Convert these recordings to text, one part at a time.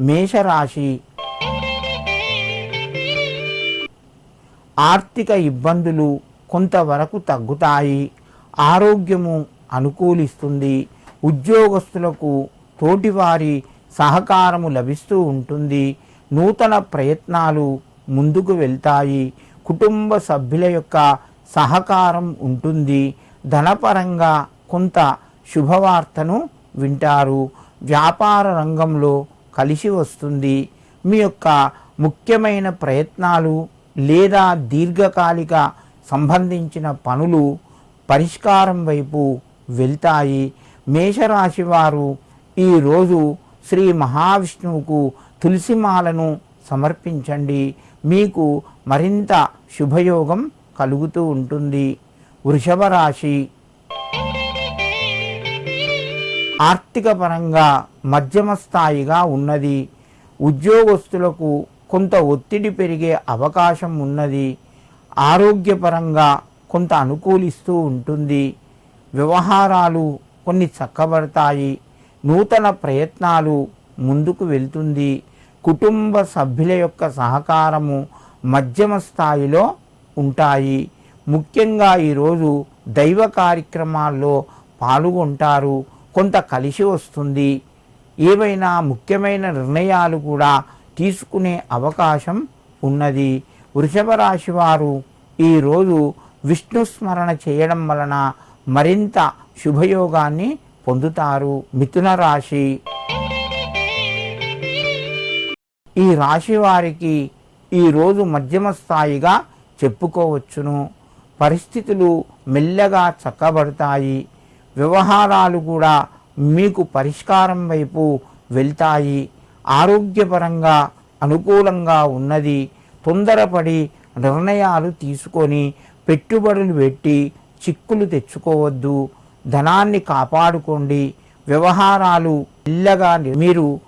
మేషరాశి. ఆర్థిక ఇబ్బందులు కొంతవరకు తగ్గుతాయి. ఆరోగ్యము అనుకూలిస్తుంది. ఉద్యోగస్తులకు తోటివారి సహకారము లభిస్తూ ఉంటుంది. నూతన ప్రయత్నాలు ముందుకు వెళ్తాయి. కుటుంబ సభ్యుల యొక్క సహకారం ఉంటుంది. ధనపరంగా కొంత శుభవార్తను వింటారు. వ్యాపార రంగంలో కలిసి వస్తుంది. మీ యొక్క ముఖ్యమైన ప్రయత్నాలు లేదా దీర్ఘకాలిక సంబంధించిన పనులు పరిష్కారం వైపు వెళ్తాయి. మేషరాశి వారు ఈరోజు శ్రీ మహావిష్ణువుకు తులసిమాలను సమర్పించండి. మీకు మరింత శుభయోగం కలుగుతూ ఉంటుంది. వృషభ రాశి ఆర్థిక పరంగా మధ్యమ స్థాయిగా ఉన్నది. ఉద్యోగస్తులకు కొంత ఒత్తిడి పెరిగే అవకాశం ఉన్నది. ఆరోగ్యపరంగా కొంత అనుకూలిస్తూ ఉంటుంది. వ్యవహారాలు కొన్ని చక్కబడతాయి. నూతన ప్రయత్నాలు ముందుకు వెళ్తుంది. కుటుంబ సభ్యుల యొక్క సహకారము మధ్యమ స్థాయిలో ఉంటాయి. ముఖ్యంగా ఈరోజు దైవ కార్యక్రమాల్లో పాల్గొంటారు. కొంత కలిసి వస్తుంది. ఏవైనా ముఖ్యమైన నిర్ణయాలు కూడా తీసుకునే అవకాశం ఉన్నది. వృషభ రాశి వారు ఈరోజు విష్ణు స్మరణ చేయడం వలన మరింత శుభయోగాన్ని పొందుతారు. మిథున రాశి. ఈ రాశి వారికి ఈరోజు మధ్యమ స్థాయిగా చెప్పుకోవచ్చును. పరిస్థితులు మెల్లగా చక్కబడతాయి. వ్యవహారాలు కూడా మీకు పరిష్కారం వైపు వెళ్తాయి. ఆరోగ్యపరంగా అనుకూలంగా ఉన్నది. తొందరపడి నిర్ణయాలు తీసుకొని పెట్టుబడులు పెట్టి చిక్కులు తెచ్చుకోవద్దు. ధనాన్ని కాపాడుకోండి. వ్యవహారాలు ఇల్లగా మీరు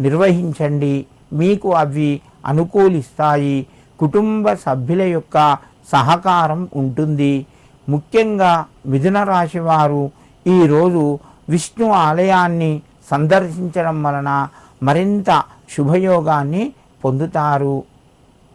నిర్వహించండి. మీకు అవి అనుకూలిస్తాయి. కుటుంబ సభ్యుల యొక్క సహకారం ఉంటుంది. ముఖ్యంగా మిథున రాశి వారు ఈరోజు విష్ణు ఆలయాన్ని సందర్శించడం వలన మరింత శుభయోగాన్ని పొందుతారు.